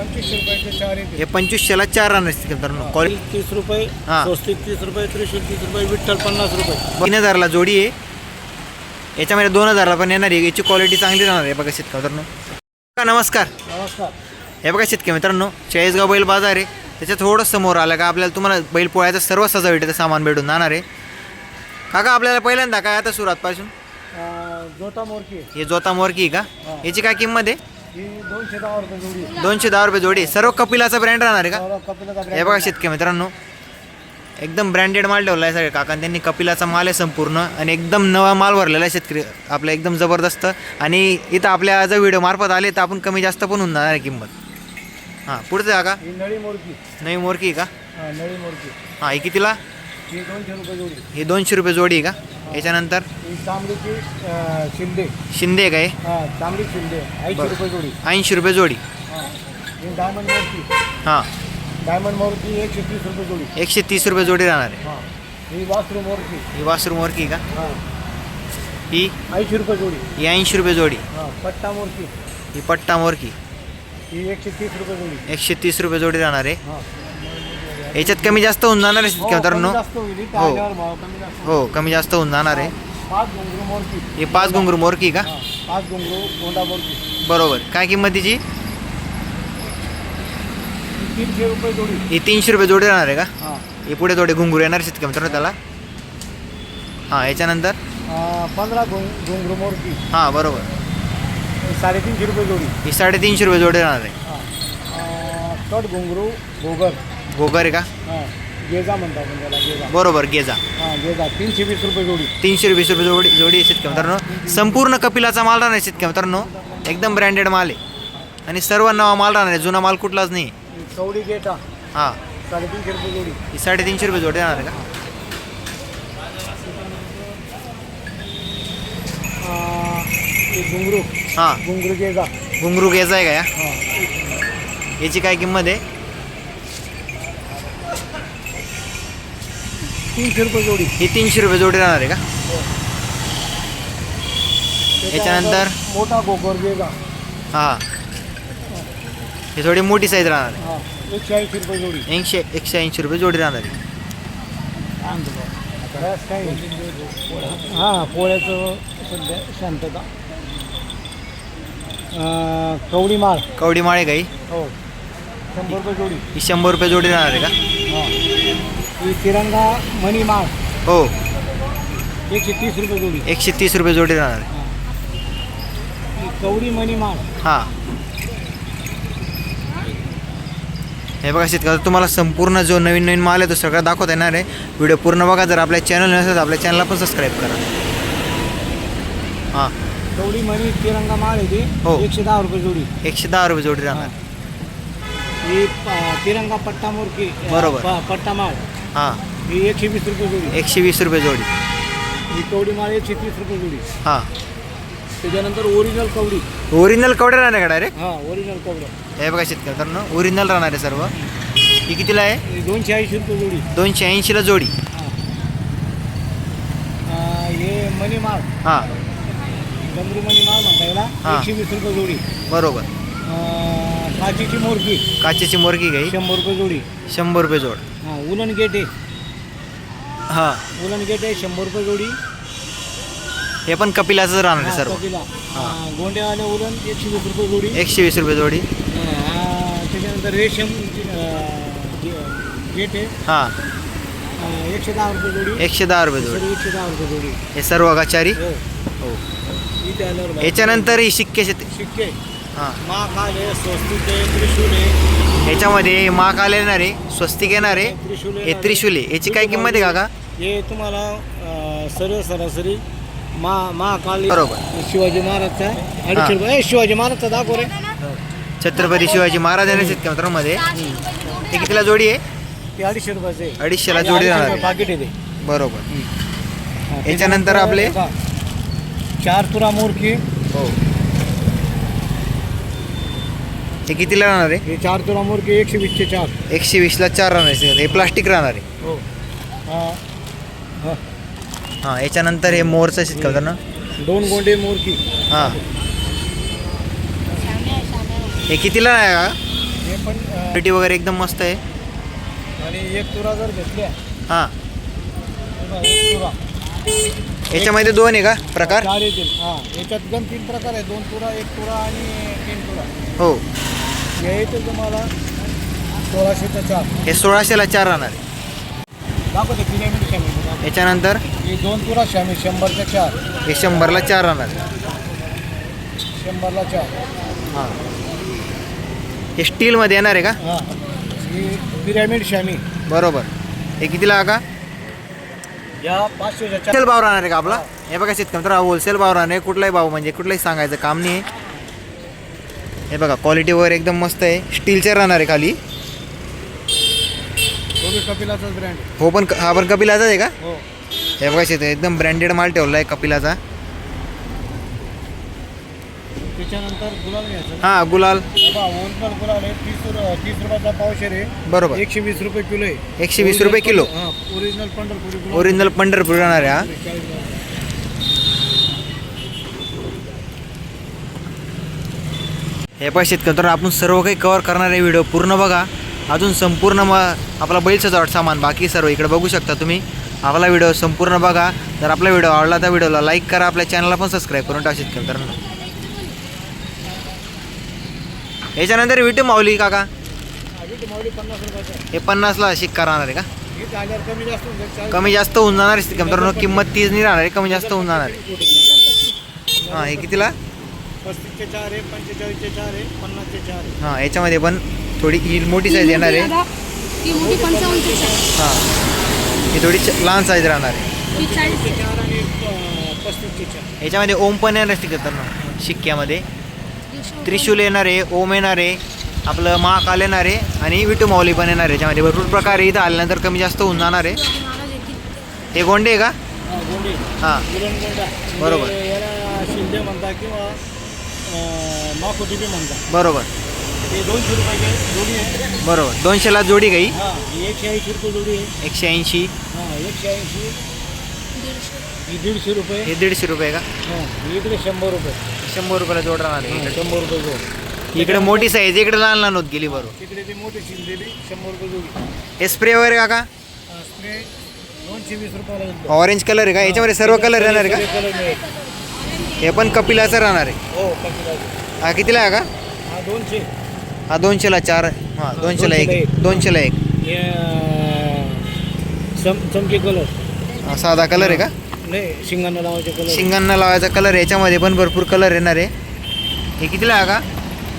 पंचवीसशे रुपयाचे चार येते हे पंचवीसशेला चार राहणार आहेत मित्रांनो? क्वालिटी तीस रुपये हा. स्वस्तिक तीस रुपये त्रिशूल तीस रुपये विठ्ठल पन्नास रुपये. तीन हजारला जोडी आहे. याच्यामध्ये दोन हजारला पण येणार आहे. याची क्वालिटी चांगली राहणार आहे बघा शेतकरी मित्रांनो. का नमस्कार. नमस्कार. हे बघा शेतकरी मित्रांनो चाळीसगाव बैल बाजार आहे. त्याच्या थोडं समोर आलं का आपल्याला तुम्हाला बैल पोळ्याचं सर्व सजावटीचं सामान भेटून जाणार आहे. काका आपल्याला पहिल्यांदा काय आता सुरुवातपासून? अं, जोटा मोरकी आहे. हे जोता मोरकी का? हा. याची काय किंमत आहे? दोनशे दहा रुपये जोडी आहे. दोनशे दहा रुपये जोडी सर्व कपिलाचा ब्रँड राहणार आहे का? कपिलाचा हे बघा आहे. शेतकरी मित्रांनो एकदम ब्रँडेड माल ठेवला आहे सगळे काका. त्यांनी कपिलाचा माल आहे संपूर्ण आणि एकदम नवा माल भरलेला आहे शेतकरी. आपला एकदम जबरदस्त. आणि इथं आपल्या जर व्हिडिओ मार्फत आले तर आपण कमी जास्त पण होऊन जाणार आहे किंमत. हां पुढचं काका ही नळी मोरकी. नवी मोरकी आहे का? हा नळी मोरकी. हां ही कितीला? ही दोनशे रुपये जोडी ही दोनशे रुपये जोडी आहे का? याच्यानंतर? ही तांबडीची अं, शिंदे. शिंदे आहे का हे तांबडी शिंदे. ऐंशी बरं. रुपये जोडी. ऐंशी रुपये जोडी. हा. ही डायमंड मोरकी हां. डायमंड मोरकी एकशे तीस रुपये जोडी. एकशे तीस रुपये जोडी राहणार आहे. हा. ही वासरू मोरकी ही वासरू मोरकी का? हा. ही? ऐंशी रुपये जोडी. ही ऐंशी रुपये जोडी. हा पट्टा मोरकी ही पट्टा मोरकी ही एकशे तीस रुपये जोडी. एकशे तीस रुपये जोडी राहणार आहे. हा. याच्यात कमी जास्त होऊन जाणार आहे हो, मित्रांनो हो. जास्त हो कमी जास्त होऊन जाणार आहे. पाच घुंगरू मोरकी. हे पाच घुंगरू मोरकी का? हा पाच घुंगरू बरोबर. काय किंमत तिची? ही तीनशे रुपये जोडी. ही तीनशे रुपये जोडी राहणार आहे का? हा. हे पुढे थोडे घुंगरू येणार शेतकरी मित्रांनो त्याला? हां याच्यानंतर? पंधरा घुंग घुंगरू मोरकी. हां बरोबर. ही साडेतीनशे रुपये जोडी. ही साडेतीनशे रुपये जोडी राहणार आहे. हा. कट घुंगरू गोगर घोगर आहे का? हा गेजा म्हणतात आपण त्याला गेजा. बरोबर गेजा. हा गेजा. तीनशे वीस रुपये जोडी. तीनशे वीस रुपये जोडी जोडी शेतकरी मित्रांनो. संपूर्ण कपिलाचा माल राहणार शेतकरी मित्रांनो. एकदम ब्रँडेड माल आहे. आणि सर्व नवा माल राहणार आहे. जुना माल कुठलाच नाही. कवडी गेटा. हां. साडेतीनशे रुपये जोडी. ही साडेतीनशे रुपये जोडी राहणार आहे का? घुंगरू. हां. घुंगरू गेजा. घुंगरू घ्यायचा आहे का या? हा. याची काय किंमत आहे? तीनशे रुपये जोडी. ही तीनशे रुपये जोडी राहणार आहे का? याच्यानंतर? मोठा गोगर गेजा हां. ही थोडी मोठी साईज राहणार हा एकशे ऐंशी रुपये जोडी. आहे एकशे ऐंशी रुपये जोडी राहणार आहे. काही हां पोळ्याचं सध्या शांतता. अं, कवडी माळ. कवडी माळे गाई हो? शंभर रुपये जोडी. ही शंभर रुपये जोडी राहणार आहे का? हां ही. तिरंगा मणी माळ. हो. एकशे तीस रुपये जोडी. एकशे तीस रुपये जोडी ही. कवडी मणी माळ. हां. हे बघा शेतकरी तुम्हाला संपूर्ण जो नवीन नवीन माल आहे तो सगळा दाखवता येणार आहे. व्हिडिओ पूर्ण बघा जर आपल्या चॅनल नसेल तर आपल्या चॅनलला पण सबस्क्राईब करा. हां. कवडी मणी तिरंगा माळ आहे ती. हो. एकशे दहा रुपये जोडी. एकशे दहा रुपये जोडी राहणार. ही. प- तिरंगा पट्टा मोरकी बरोबर. पट्टा माळ. हां. ही एकशे वीस रुपये जोडी. एकशे वीस रुपये जोडी. ही कवडी माळ एकशे तीस रुपये जोडी. हां. त्याच्यानंतर ओरिजिनल कवडी. ओरिजिनल कवडे राहणार का डायरेक्ट हां ओरिजिनल कवड्या हे बघा शेतकरी मित्रांनो ओरिजिनल राहणार आहे सर्व. ही कितीला आहे? ही दोनशे ऐंशी रुपये जोडी. दोनशे ऐंशीला जोडी. हां. अं, हे मणी माळ. हां. डमरू मणी माळ म्हणता याला. हां. एकशे वीस रुपये जोडी. बरोबर. अं, काचीची मोरकी. काचेची मोरगी गाई शंभर रुपये जोडी. शंभर रुपये जोड. उलन गेट आहे. हां. उलन गेट आहे शंभर रुपये जोडी. हे पण कपिलाचंच राहणार आहे सर्व. कपिला. हां, गोंड्यावाले उलन एकशे वीस रुपये जोडी. एकशे वीस रुपये जोडी. हां, त्याच्यानंतर रेशम अं, गेट आहे. हां. अं, एकशे दहा रुपये जोडी. एकशे दहा रुपये जोडी. सर्व एकशे दहा रुपये जोडी. हे सर्व गाचारी? हो. हो. इथे आल्यावर भाव. याच्यानंतर ही शिक्के शेत. शिक्के. हां. महाकाल आहे स्वस्तिक आहे त्रिशूल. आहे ह्याच्यामध्ये महाकाल येणार आहे स्वस्तिक येणार आहे त्रिशूल हे येणार त्रिशूल आहे याची काय किंमत आहे काका? हे तुम्हाला अं, सर्व सरासरी मा महाकाल बरोबर. शिवाजी महाराजचा. अडीचशे रुपये. ए, शिवाजी महाराजचा दाखव रे. छत्रपती शिवाजी महाराज हे कितीला जोडी आहे? ते अडीचशे रुपयाचे. आहे. अडीचशेला आणि जोडी अडीचशे राहणार. रुपये आहे. पाकिट आहे ते. बरोबर. हां, याच्यानंतर त्याच्यानंतर आपले? चार तुरा मोरकी हो हे कितीला राहणार आहे? हे चार तुरा मोरकी एकशे वीसचे चार. एकशे वीसला चार राहणार आहे. हे प्लास्टिक राहणार आहे. हो. हां. हां. हां याच्यानंतर हे मोरचं शेतकऱ्यांना दोन गोंडे मोरकी हां. हे कितीला आहे का हे? हे पण अं, क्वालिटी वगैरे एकदम मस्त आहे. आणि एक तुरा जर घेतल्या. हां. बघा, एक तुरा. याच्यामध्ये दोन आहे का प्रकार? चार येतील हां. याच्यात गण तीन प्रकार आहे दोन तुरा एक तुरा आणि तीन तुरा. हो. येतील तुम्हाला सोळाशेचा चार. हे सोळाशेला चार राहणार. दाखवते पिरामिड शामी याच्यानंतर? हे दोन तुरा शामी शंभरच्या चार. हे शंभरला चार राहणार. शंभरला चार. हां. हे स्टीलमध्ये येणार आहे का? हां. ही पिरामिड शामी बरोबर. हे कितीला का या चार. होलसेल भाव राहणार आहे का आपला? हे बघा शेतकरी होलसेल भाव राहणार आहे. कुठलाही भाव म्हणजे कुठलाही सांगायचं काम नाही आहे. हे बघा क्वालिटी वगैरे एकदम मस्त आहे. स्टीलचे राहणार आहे खाली. कपिलाचाच ब्रँड हो पण हा पण कपिलाचाच आहे का? हो. हे बघा शेत एकदम ब्रँडेड माल ठेवला आहे कपिलाचा. त्याच्यानंतर गुलाल घ्यायचं. हां गुलाल. बाबा ओरिजिनल गुलाल आहे. तीस रु- तीस रुपयाचा पावशेर आहे. बरोबर. एकशे वीस रुपये किलो आहे. एकशे वीस रुपये किलो. ओरिजिनल पंढरपुरी गुलाल. ओरिजिनल पंढरपूर राहणार आहे हा. चाळीस रुपये. हे पण शेतकरी आपण सर्व काही कवर करणार आहे व्हिडिओ पूर्ण बघा. अजून संपूर्ण मग आपला बैल सजावट सामान बाकी सर्व इकडे बघू शकता तुम्ही. आपला व्हिडिओ संपूर्ण बघा. जर आपला व्हिडिओ आवडला तर व्हिडिओला लाईक करा. आपल्या चॅनलला पण सबस्क्राईब करून टाका शेतकऱ्यांना. याच्यानंतर विटू माऊली काका. हे पन्नासला शिक्का राहणार आहे का? कमी जास्त होऊन जाणार आहे मित्रांनो. किंमत तीच नाही राहणार आहे कमी जास्त होऊन जाणार आहे. हां हे कितीला? पस्तीसचे चार आहे पंचेचाळीसचे चार आहे पन्नासचे चार आहे. हां याच्यामध्ये पण थोडी ही मोठी साईज येणार आहे. ती मोठी पंचावन्नची आहे. हां. ही थोडी च- लहान साईज राहणार आहे. ती. चार आणि अं, पस्तीसचे चार. याच्यामध्ये ओम पण येणार आहे मित्रांनो शिक्क्यामध्ये. त्रिशूल येणार आहे ओम येणार आहे आपलं महाकाल येणार आहे आणि विटू माऊली पण येणार आहे याच्यामध्ये. भरपूर प्रकार आहे इथं आल्यानंतर कमी जास्त होऊन जाणार आहे. महाराज ती. हे गोंडे आहे का? हां गोंडी. हां. बरोबर. म्हणजे याला शिंदे म्हणता किंवा अं, माकोटी बी म्हणता. बरोबर. ते दोनशे रुपयाचे जोडी आहे. बरोबर. दोनशेला जोडी काही हां? ही एकशे ऐंशी रुपये जोडी आहे. एकशे ऐंशी. हां एकशे ऐंशी. दीडशे. ही दीडशे रुपये. हे दीडशे रुपये का? हां ही इकडे शंभर रुपये. शंभर रुपयाला जोड राहणार आहे हां, शंभर रुपये जोड. इकडे मोठी साईज इकडे लहान लहान होत गेली बरोबर. तिकडे ती मोठी शिंदेली शंभर रुपये जोडी. हे स्प्रे वगैरे काका? हां, स्प्रे दोनशे वीस रुपयाला. ऑरेंज कलर आहे का? याच्यामध्ये सर्व कलर येणार आहे का? कलर मिळेल. हे पण कपिलाचं राहणार आहे. हो कपिलाचे. हा कितीला आहे का? हा दोनशे. हा दोनशेला चार हां दोनशेला एक. दोनशेला एक. हे अं, चम चमकी कलर हा, साधा कलर आहे का? नाही शिंगांना लावायचे कलर शिंगांना लावायचा कलर याच्यामध्ये पण भरपूर कलर येणार आहे. हे कितीला आहे का?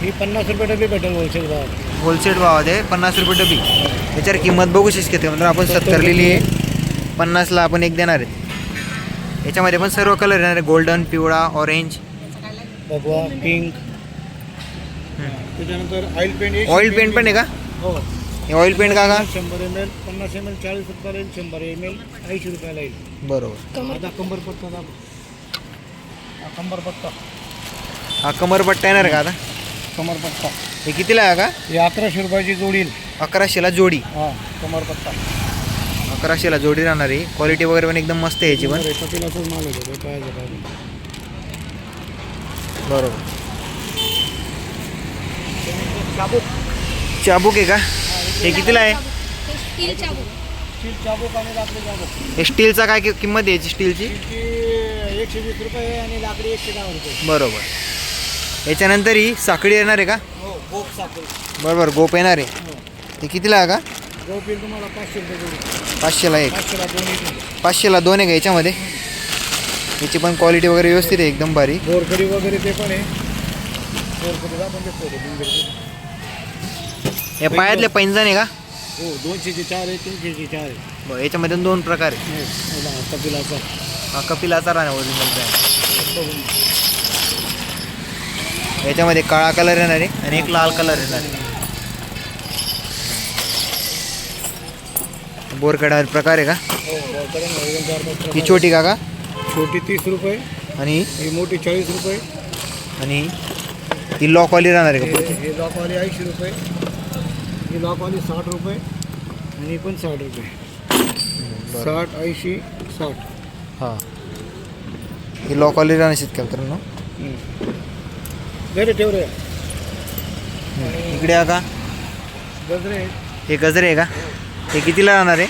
ही पन्नास रुपये डबे भेटेल होलसेल भावात. होलसेल भावात आहे पन्नास रुपये डबी. याच्यावर किंमत बघू शकते म्हणजे आपण सत्तर लिहिली आहे. पन्नासला आपण एक देणार आहे. याच्यामध्ये पण सर्व कलर येणार आहे. गोल्डन पिवळा ऑरेंज भगवा पिंक त्याच्यानंतर ऑइल पेंट ऑइल पेंट पण आहे का? हो. हे ऑइल पेंट का का? शंभर एम एल पन्नास एम एल चाळीस रुपयाला येईल शंभर एम एल ऐंशी रुपयाला येईल. बरोबर. आता कंबर पट्टा दाखव हा कंबर पट्टा हा कमरपट्टा येणार आहे का आता? कमर पट्टा हे कितीला आहे का? ही अकराशे रुपयाची जोडी येईल. अकराशेला जोडी. हा कमर पट्टा अकराशेला जोडी राहणार. आहे क्वालिटी वगैरे पण एकदम मस्त आहे याची पण. बरोबर. चाबूक चाबूक आहे का? हे कितीला आहे? ते स्टीलचा काय किंमत आहे याची स्टीलची? एकशे वीस रुपये आणि लाकडी एकशे दहा रुपये बरोबर. याच्यानंतर ही साखळी येणार आहे का? हो बरोबर गोप येणार आहे. हे कितीला आहे का? तुम्हाला पाचशे रुपये जोडी पाचशेला एक. पाचशेला दोन येतील. पाचशेला दोन आहे का याच्यामध्ये? याची पण क्वालिटी वगैरे व्यवस्थित आहे एकदम भारी. बोरकडी वगैरे ते पण आहे. पण ते फोटो बिनगडचे. हे पायातले पैंजण आहे का? हो दोनशेचे चार आहे तीनशेचे चार आहे. बरं याच्यामध्ये दोन प्रकार आहे. कपिलाचा हा कपिलाचा राहणार ओरिजिनलचा आहे याच्यामध्ये काळा कलर येणार आहे आणि एक लाल कलर येणार आहे. बोरकडा प्रकार आहे का? हो ही. छोटी का का छोटी तीस रुपये. आणि? ही मोठी चाळीस रुपये. आणि ही लॉकवाली राहणार आहे का हे? हे लॉकवाली ऐंशी रुपये. ही लॉकवाली साठ रुपये. आणि ही पण साठ रुपये. साठ ऐंशी साठ. हां. ही लॉकवाली राहणार शेतकरी मित्रांनो? घरी ठेव रे इकडे आहे का? गजरे हे गजरे आहे का? हे कितीला राहणार आहे?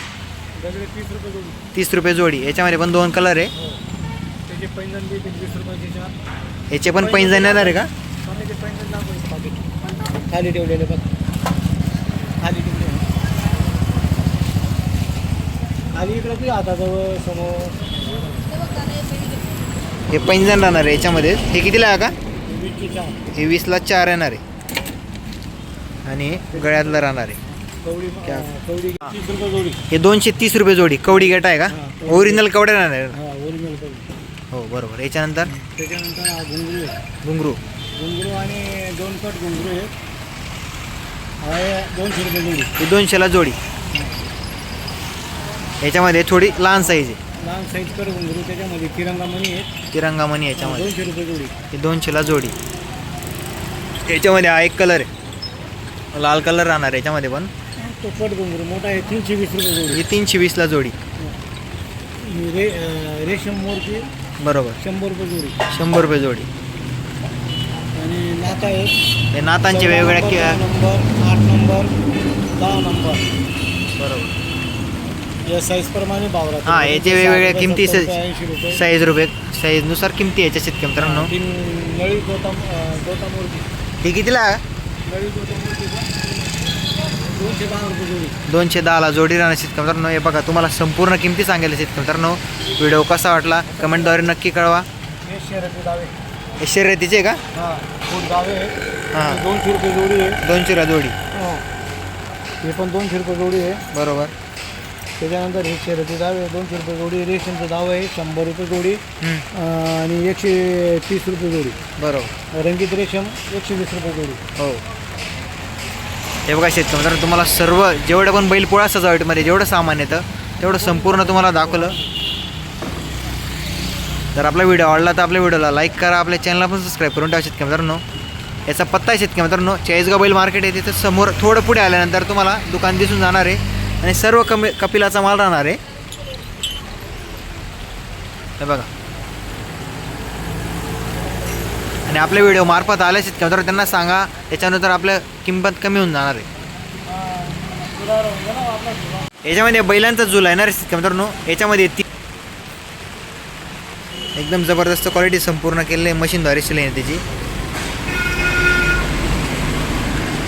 तीस रुपये जोडी. तीस रुपये जोडी. याच्यामध्ये पण दोन कलर आहे. हो. त्याचे पैंजण बी वीस रुपयाचे चार याचे पण पैंजण येणार आहे का? पैंजण पाकिट खाली ठेवलेले बघ. खाली ठेवले. खाली इकडं तुझ्या हाताजवळ समोर. हे पैंजण राहणार आहे याच्यामध्ये. हे कितीला आहे का? वीसची चार. हे वीसला चार येणार आहे. आणि गळ्यातलं राहणार आहे. कवडी क्या? कवडी तीस रुपये जोडी. हे दोनशे तीस रुपये जोडी कवडी गट आहे का. ओरिजिनल कवडे राहणार आहे हा ओरिजिनल कवडी. हो बरोबर. याच्यानंतर? त्याच्यानंतर हा घुंगरू आहे. घुंगरू. घुंगरू आणि दोन कट घुंगरू हा आहे दोनशे रुपये जोडी. हे दोनशेला जोडी. याच्यामध्ये थोडी लहान साईज आहे. लहान साईज कट घुंगरू त्याच्यामध्ये तिरंगा मणी आहेत. तिरंगा मणी याच्यामध्ये. दोनशे रुपये जोडी. हे दोनशेला जोडी. याच्यामध्ये हा एक कलर आहे. लाल कलर राहणार आहे याच्यामध्ये पण. तो कट घुंगरू मोठा आहे तीनशे वीस रुपये जोडी. ही तीनशे वीसला जोडी. रे अं, रेशम मोरची बरोबर. शंभर रुपये जोडी. शंभर रुपये जोडी. आणि नाता आहेत हे नातांचे चौदा वेगवेगळ्या नंबर, कि आठ नंबर दहा नंबर. बरोबर. या साईज प्रमाणे राहतो. हा, याचे वेगवेगळ्या किमती स- ऐंशी रुपये. साईज रुपये साईजनुसार किमती याच्या शेतकरी मित्रांनो. नळी गौतम अं, गौतम मूर्ती हे कितीला? नळी गौतम मूर्तीचा दोनशे दहा रुपये जोडी दोनशे दहाला जोडी राहणार शेतकरी मित्रांनो. हे बघा तुम्हाला संपूर्ण किमती सांगेल शेतकरी मित्रांनो. व्हिडिओ कसा वाटला कमेंटद्वारे नक्की कळवा. हे हे शर्यतीचे आहे का? हां. आहे हां दोनशे रुपये जोडी. आहे दोनशेला जोडी हां. हे पण दोनशे रुपये जोडी आहे बरोबर. त्याच्यानंतर हे शर्यती दावे दोनशे रुपये जोडी रेशमचं दाव आहे. शंभर रुपये जोडी. आणि एकशे तीस रुपये जोडी. बरोबर. रंगीत रेशम एकशे वीस रुपये जोडी. हो. हे बघा शेतकरी तुम्हाला सर्व जेवढं पण बैलपोळा सजावटीमध्ये जेवढं सामान येतं तेवढं संपूर्ण तुम्हाला दाखवलं. जर आपला व्हिडिओ आवडला तर आपल्या व्हिडिओला लाईक करा आपल्या चॅनलला पण सबस्क्राईब करून ठेवा शेतकरी मित्रांनो. याचा पत्ता आहे शेतकरी मित्रांनो चाळीसगाव बैल मार्केट आहे तिथं समोर थोडं पुढे आल्यानंतर तुम्हाला दुकान दिसून जाणार आहे आणि सर्व कमी कपिलाचा माल राहणार आहे. हे बघा. आणि आपल्या व्हिडिओ मार्फत आले शेतकरी तर त्यांना सांगा त्याच्यानंतर आपलं किंमत कमी होऊन जाणार आहे. याच्यामध्ये बैलांचा झुला आहे ना शेतकरी मित्रांनो? याच्यामध्ये ती एकदम जबरदस्त क्वालिटी संपूर्ण केलेली आहे मशीनद्वारे शिलाई आहे त्याची.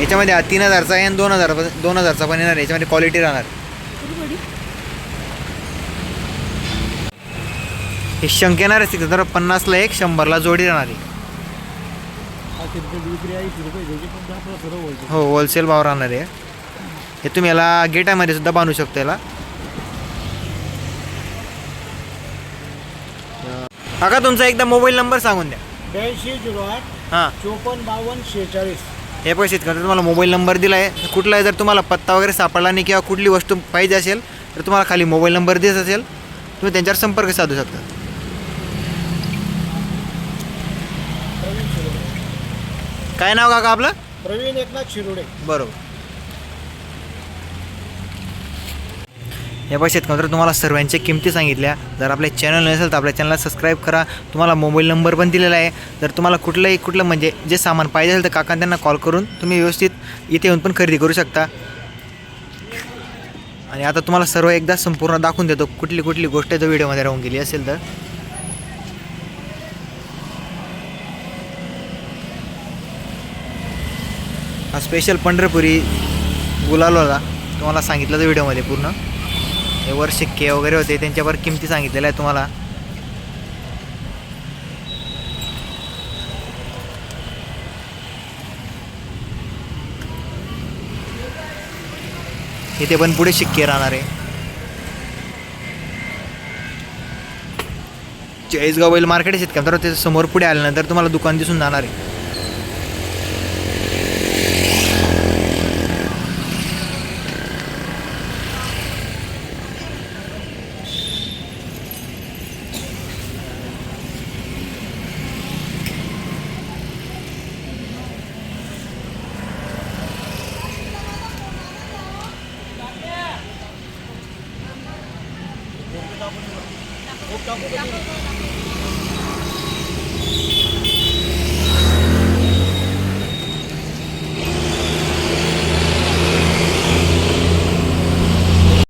याच्यामध्ये तीन हजारचा आहे आणि दोन हजार दोन हजारचा पण येणार याच्यामध्ये क्वालिटी राहणार. हे शंक येणार आहे तर पन्नासला एक शंभरला जोडी राहणार आहे. विक्री ऐंशी रुपये घ्यायची पण जास्त सर्व होईल हो होलसेल भाव राहणार आहे. हे तुम्ही याला गेटामध्ये सुद्धा बांधू शकता याला. काका तुमचा एकदा मोबाईल नंबर सांगून द्या. ब्याऐंशी झिरो आठ हां. चोपन्न बावन्न शेहेचाळीस. हे पैसे तुम्हाला मोबाईल नंबर दिला आहे कुठलाही जर तुम्हाला पत्ता वगैरे सापडला नाही किंवा कुठली वस्तू पाहिजे असेल तर तुम्हाला खाली मोबाईल नंबर दिसत असेल. तुम्ही त्यांच्यावर संपर्क साधू शकता प्रवीण शिरोडे काय नाव काका आपलं? प्रवीण एकनाथ शिरोडे. बरोबर. या पैसे शेतकरी तुम्हाला सर्वांच्या किमती सांगितल्या. जर आपल्या चॅनल नसेल तर आपल्या चॅनलला सबस्क्राईब करा. तुम्हाला मोबाईल नंबर पण दिलेला आहे. जर तुम्हाला कुठलंही कुठलं म्हणजे जे सामान पाहिजे असेल तर काका त्यांना कॉल करून तुम्ही व्यवस्थित इथे येऊन पण खरेदी करू शकता. आणि आता तुम्हाला सर्व एकदा संपूर्ण दाखवून देतो. कुठली कुठली गोष्ट जर व्हिडिओमध्ये राहून गेली असेल तर. हा स्पेशल पंढरपुरी गुलाल होता तुम्हाला सांगितलं तर व्हिडिओमध्ये पूर्ण. हे वर शिक्के वगैरे होते त्यांच्यावर किमती सांगितलेल्या आहे तुम्हाला. इथे पण पुढे शिक्के राहणार आहे. चाळीसगाव बैल मार्केट आहे शेतकऱ्यांतर त्याच्यासमोर पुढे आल्यानंतर तुम्हाला दुकान दिसून जाणार आहे.